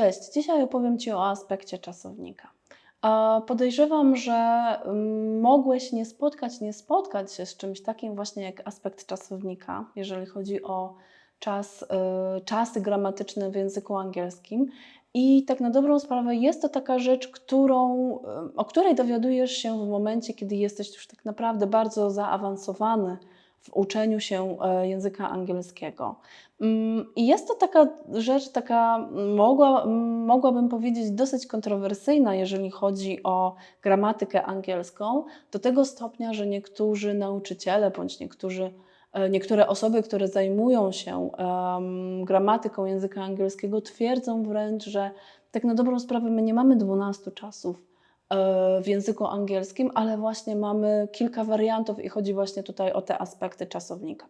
Cześć, dzisiaj opowiem Ci o aspekcie czasownika. Podejrzewam, że mm, mogłeś nie spotkać, nie spotkać się z czymś takim właśnie jak aspekt czasownika, jeżeli chodzi o czas, y, czasy gramatyczne w języku angielskim. I tak na dobrą sprawę jest to taka rzecz, którą, y, o której dowiadujesz się w momencie, kiedy jesteś już tak naprawdę bardzo zaawansowany w uczeniu się e, języka angielskiego. Mm, I jest to taka rzecz, taka mogła, mogłabym powiedzieć dosyć kontrowersyjna, jeżeli chodzi o gramatykę angielską, do tego stopnia, że niektórzy nauczyciele bądź niektórzy, e, niektóre osoby, które zajmują się em, gramatyką języka angielskiego, twierdzą wręcz, że tak na dobrą sprawę my nie mamy 12 czasów w języku angielskim, ale właśnie mamy kilka wariantów i chodzi właśnie tutaj o te aspekty czasownika.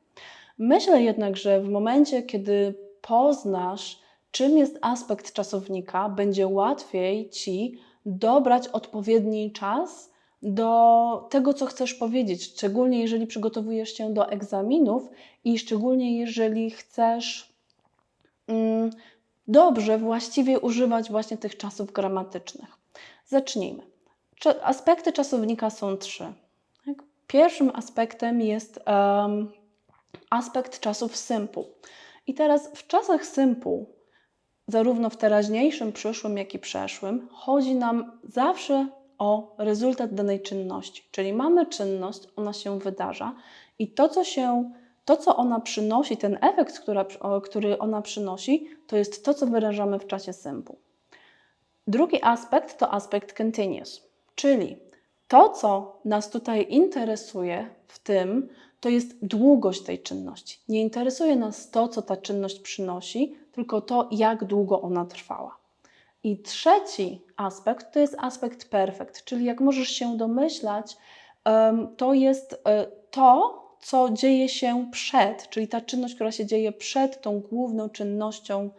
Myślę jednak, że w momencie, kiedy poznasz, czym jest aspekt czasownika, będzie łatwiej ci dobrać odpowiedni czas do tego, co chcesz powiedzieć, szczególnie jeżeli przygotowujesz się do egzaminów i szczególnie jeżeli chcesz mm, dobrze, właściwie używać właśnie tych czasów gramatycznych. Zacznijmy. Aspekty czasownika są trzy. tak? Pierwszym aspektem jest em, aspekt czasów simple. I teraz w czasach simple, zarówno w teraźniejszym, przyszłym, jak i przeszłym, chodzi nam zawsze o rezultat danej czynności. Czyli mamy czynność, ona się wydarza i to, co się, to, co ona przynosi, ten efekt, która, który ona przynosi, to jest to, co wyrażamy w czasie simple. Drugi aspekt to aspekt continuous, czyli to, co nas tutaj interesuje w tym, to jest długość tej czynności. Nie interesuje nas to, co ta czynność przynosi, tylko to, jak długo ona trwała. I trzeci aspekt to jest aspekt perfect, czyli jak możesz się domyślać, to jest e, to, co dzieje się przed, czyli ta czynność, która się dzieje przed tą główną czynnością,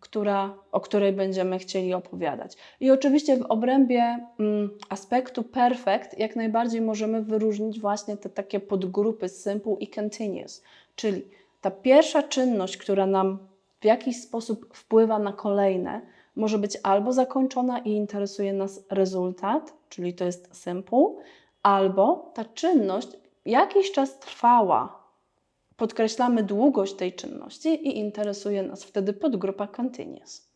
która, o której będziemy chcieli opowiadać. I oczywiście w obrębie mm, aspektu perfect jak najbardziej możemy wyróżnić właśnie te takie podgrupy simple i continuous, czyli ta pierwsza czynność, która nam w jakiś sposób wpływa na kolejne, może być albo zakończona i interesuje nas rezultat, czyli to jest simple, albo ta czynność jakiś czas trwała, podkreślamy długość tej czynności i interesuje nas wtedy podgrupa continuous.